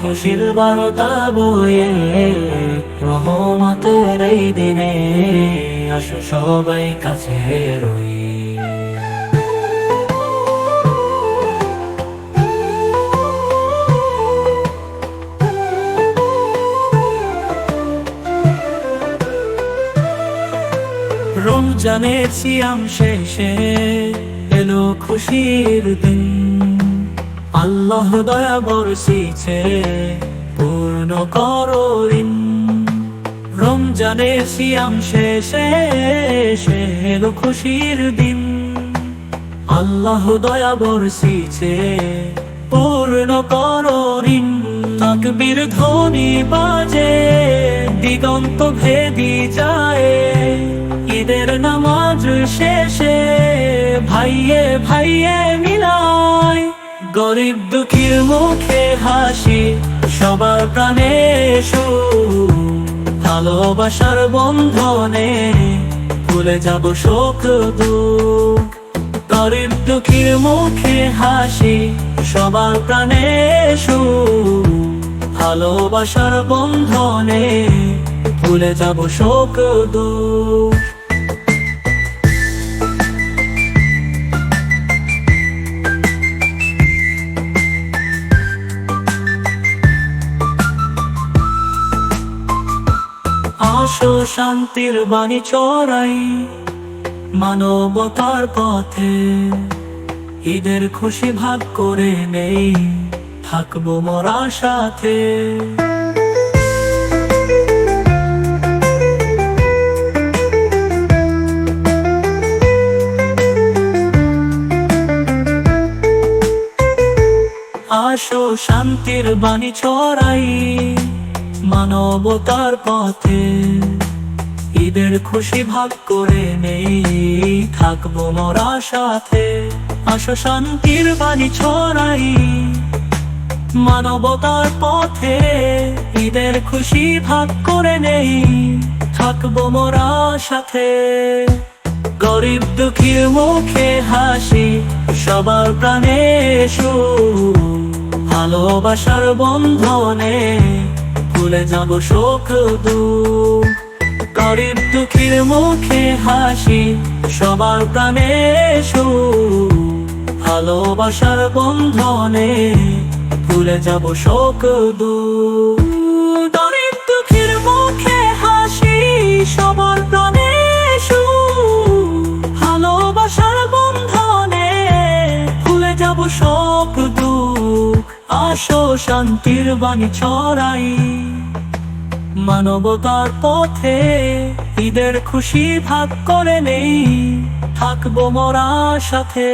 খুশির বারতা বয়ে রহমতের এই দিনে আসো সবাই কাছে রই। রমজানের সিয়াম শেষে এলো খুশির দিন। আল্লাহ দয়া বরসিছে পূর্ণ করো ঋণ রমজানের সিয়াম শেষে এলো খুশির দিন। আল্লাহ দয়া বরসিছে পূর্ণ করো ঋণ তাকবীর ধ্বনি বাজে, দিগন্ত ভেদি যায় ঈদের নামাজ শেষে ভাইয়ে ভাইয়ে মিলায় গরিব দুঃখীর মুখে হাসি, সবার প্রাণে ভালোবাসার বন্ধনে ভুলে যাব শোক দুঃখ। গরিব দুঃখীর মুখে হাসি, সবার প্রাণে ভালোবাসার বন্ধনে ভুলে যাব শোক দুঃখ। আসো শান্তির বাণী চড়াই মানবতার পথে। ঈদের খুশি ভাগ করে নেই, থাকব মরা সাথে। আসো শান্তির বাণী ছড়াই মানবতার পথে। ঈদের খুশি ভাগ করে নেই। থাকব মোরা সাথে আসো শান্তির বাণী ছড়াই। মানবতার পথে ঈদের খুশি ভাগ করে নেই। থাকব মোরা সাথে। গরিব দুঃখীর মুখে হাসি, সবার প্রাণে সুখ। ভালোবাসার বন্ধনে ভুলে যাব শোক দুঃখ। গরিব দুঃখীর মুখে হাসি, সবার প্রাণে ভালোবাসার বন্ধনে ভুলে যাব শোক দু গরিব দুঃখীর মুখে হাসি, সবার প্রাণে ভালোবাসার বন্ধনে ভুলে যাব শোক দুঃখ। আসো শান্তির বাণী ছড়াই। মানবতার পথে ঈদের খুশি ভাগ করে নেই থাকব মোরা সাথে।